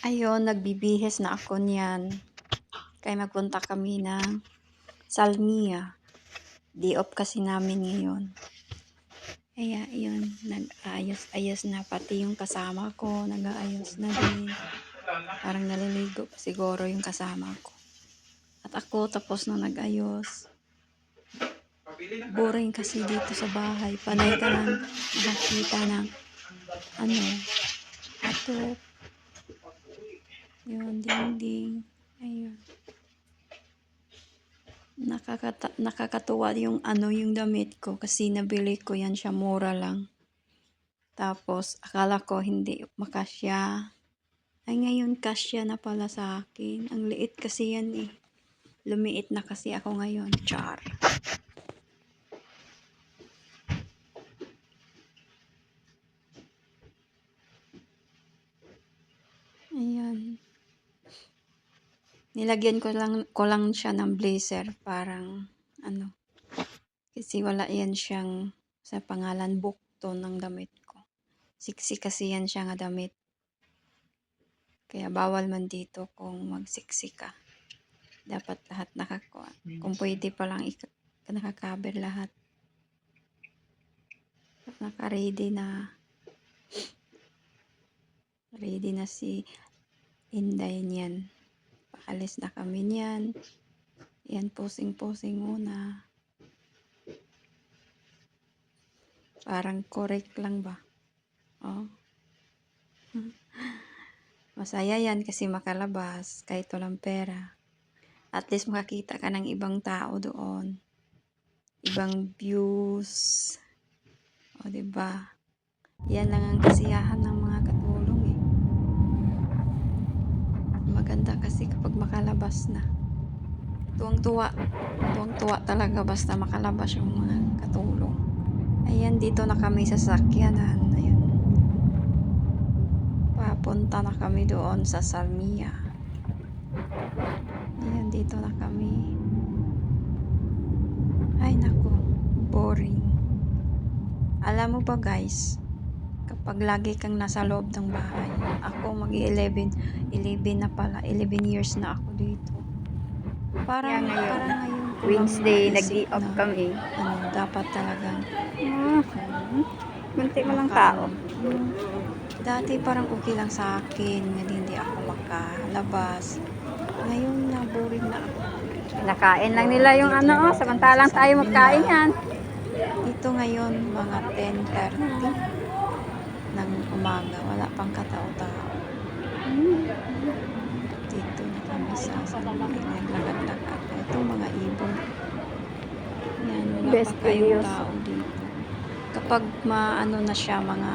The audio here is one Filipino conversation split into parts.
Ayun, nagbibihis na ako niyan. Kaya magpunta kami ng Salmia. Day off kasi namin ngayon. Kaya yun, nag-ayos-ayos na. Pati yung kasama ko, nag-aayos na din. Parang naliligo pa siguro yung kasama ko. At ako tapos na nag-ayos. Boring kasi dito sa bahay. Panay ka lang nakakita ng ano, ato, yun, dingding. Ayun. Nakakata nakakatuwa yung ano yung damit ko kasi nabili ko yan siya mura lang. Tapos akala ko hindi makasya. Ay ngayon kasya na pala sa akin. Ang liit kasi yan eh. Lumiit na kasi ako ngayon. Char. Ayan. Nilagyan ko lang, ko lang siya ng blazer. Parang, ano, kasi wala yan siyang sa pangalan bukto ng damit ko. Siksi kasi yan siya nga damit. Kaya bawal man dito kung magsiksi ka. Dapat lahat nakakuha. Kung pwede pa lang nakakaber lahat. Naka-ready na. Ready na si Inday niyan. Paalis na kami niyan. Yan, posing-posing muna. Parang correct lang ba? Oh. Masaya yan kasi makalabas kahit walang pera. At least makakita ka ng ibang tao doon. Ibang views. O, di ba? Yan lang ang kasiyahan ng mga katulong eh. Maganda kasi kapag makalabas na. Tuwang-tuwa. Tuwang-tuwa talaga basta makalabas yung mga katulong. Ayan, dito na kami sa sakyanan. Ayan. Papunta na kami doon sa Salmia. Ayan, dito na kami. Ay, naku. Boring. Alam mo ba guys, kapag lagi kang nasa loob ng bahay, ako mag-11, 11 na pala, 11 years na ako dito. Parang, Kaya ngayon, parang ngayon Wednesday, naisip nag-day off na, kami. Ano, dapat talagang Ah, munti mo lang tao. Hmm. Dati parang okay lang sa akin, nga hindi ako makalabas. Ngayon na boring na ako. Nakain lang nila yung ano, oh, samantalang tayo magkain yan. Dito ngayon, mga 10.30 ng umaga. Wala pang katao-tao. Dito na kami sa Salmay. Naglakad-lakad. Ito mga ibon. Yan, wala Best pa kayong videos. tao dito. Kapag maano na siya, mga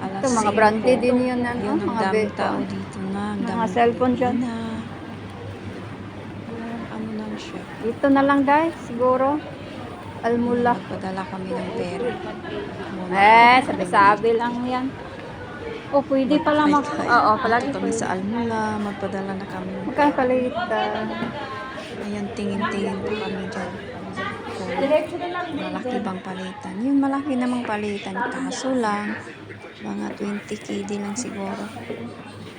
alas Ito, mga 5, branded din yun, ano, Yun, ang mga daming tao dito na. Ang Mga cellphone dyan. Parang Ano lang siya. Dito na lang dahil, siguro. Almula. Nagpadala kami ng pera. Muna Eh, sabi-sabi lang yan. O, pwede pala mag... Oo, palagi kami sa Almula, magpadala na kami. Magkano palita? Ayan, tingin-tingin po kami dyan. Kung malaki bang palitan. Yung malaki namang palitan, kaso lang, mga 20 KD lang siguro.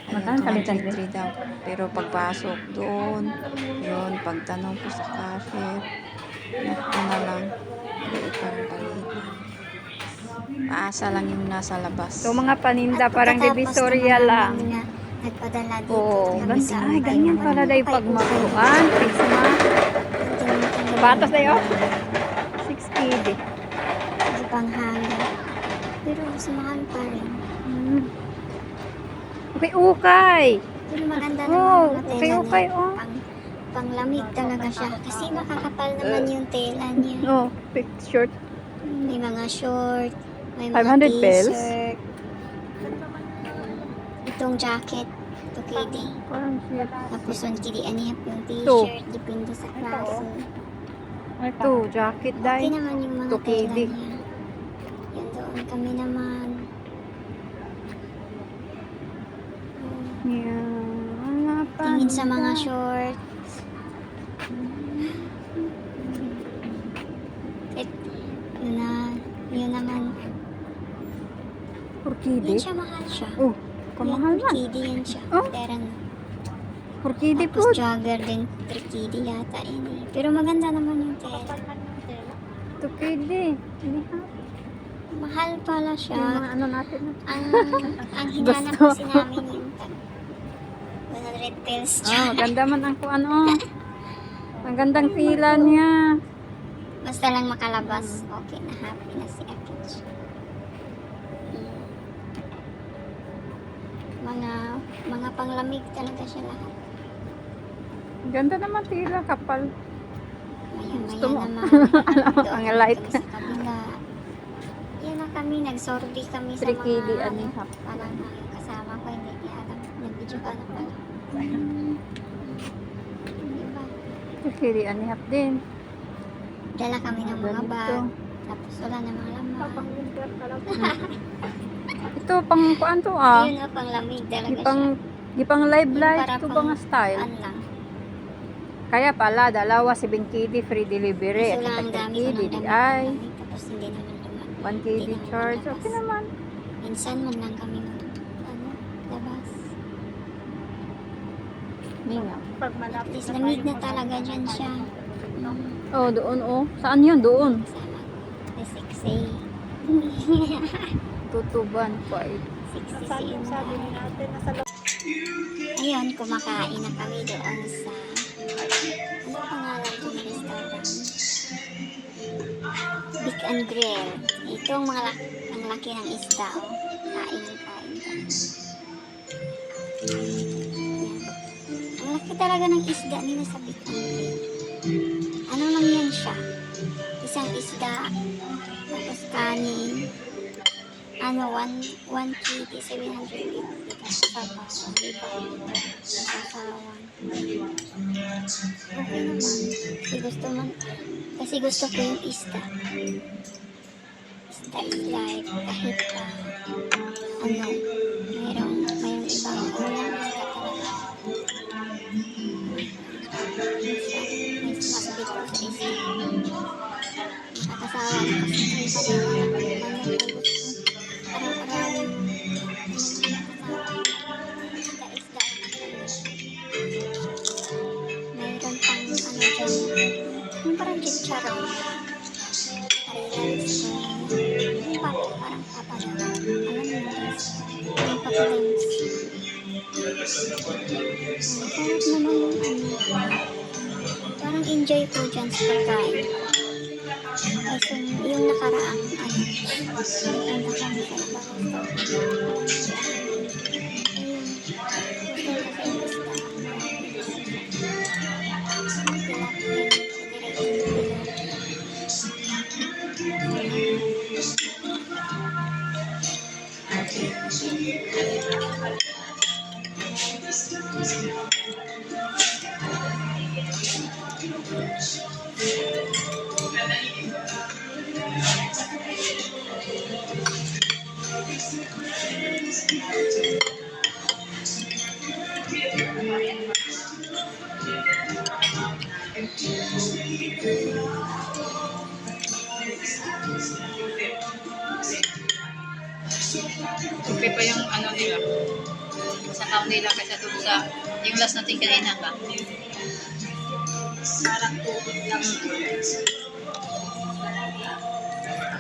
Palitan, 203 daw. Pero pagpasok doon, yun, pagtanong ko sa cashier, naku na lang, parang palitan. Paasa lang yung nasa labas. So, mga paninda, At parang divisoria lang. na nagpadala dito. Oo, ganda. Ay, mga ganyan pala Ay, pag okay. magkuhan. Christmas. Sapatos na yun? 6 KD. Hindi pang hangin. Pero mas mahal pa rin. Hmm. Okay, ukay. Pero maganda Oh, naman mga okay, tela okay, niya. oh. Pang, panglamig talaga siya. Kasi makakapal naman yung tela niya. No, pick shirt. May mga short, may mga 500 pesos? Itong jacket, ito shirt. Tapos yung KD anihap yung t-shirt, depende sa klase. Ito, jacket Okay dahil. naman yung mga KD. niya. Yan doon kami naman. Mga Tingin sa mga shorts. 4 KD? Yun siya mahal siya. Oh, Kamahal man. Trikidi yan siya. Oh. Pero ano, Orchidea tapos po. jogger din. Trikidi yata yun eh. Pero maganda naman yung tela. Tukidi. Hindi ha. Mahal pala Yung siya. mga ano natin. Ang, ang hinanap kasi namin yung tag 100 pills Oh, ganda man ang kung ano. Ang gandang tila niya. Basta lang makalabas, okay na happy na si Akich. Mm. Mga mga panglamig talaga siya lahat. Ganda naman tila, kapal. Maya Gusto mo? naman. doon Ang light. sa kabila. Yan na kami, nagsorby kami sa mga ano, ano, hap. parang ang kasama ko, hindi niya alam. Nag-video ka na pala. Diba? Tukidi, anihap din. Dala kami ng mga bag. Tapos wala na mga laman. Ito, pang kuan to ah. Ayun na, pang lamig talaga Gipang, gipang live Yung live para to pang- ba nga siya. style? An lang. Kaya pala, dalawa, 7 KD free delivery. At lang ang saka dami 10 ko KD ng di damit ay. Tapos hindi naman naman. 1 KD charge. Okay naman. Minsan man lang kami mag, ano, labas. Minga. At least lamig na talaga dyan siya. Oh, doon oh. Saan yun? Doon. Kasama ko. May sexy. Tutuban ko ay. sexy si Inda. Ayun, kumakain na kami doon sa... Ano pangalan ng restaurant? Big and Grill. Ito ang mga ang laki ng isda, oh. Kain kain kami. Yan. Ang laki talaga ng isda nila sa Big and Grill. Ano lang yan siya? Isang isda, tapos kanin, ano, 1 1 kg, 750. Tapos sabaw, di ba? Sasawan. Okay naman. Kasi gusto kasi ko yung isda. Isda is life. Kahit pa, ano, mayroong, mayroong ibang ulam, isda talaga. Mas, mas dito sa isda. Nakakasawa na kasi kung kanina lang pagkain. Kaso yung nakaraang ano, nagpunta kami sa ibang. Ayun, gusto Okay pa yung ano nila. Sa town nila kasi doon sa yung last natin kanina ba? Parang tubig lang.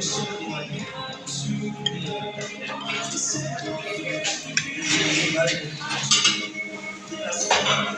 Thank you.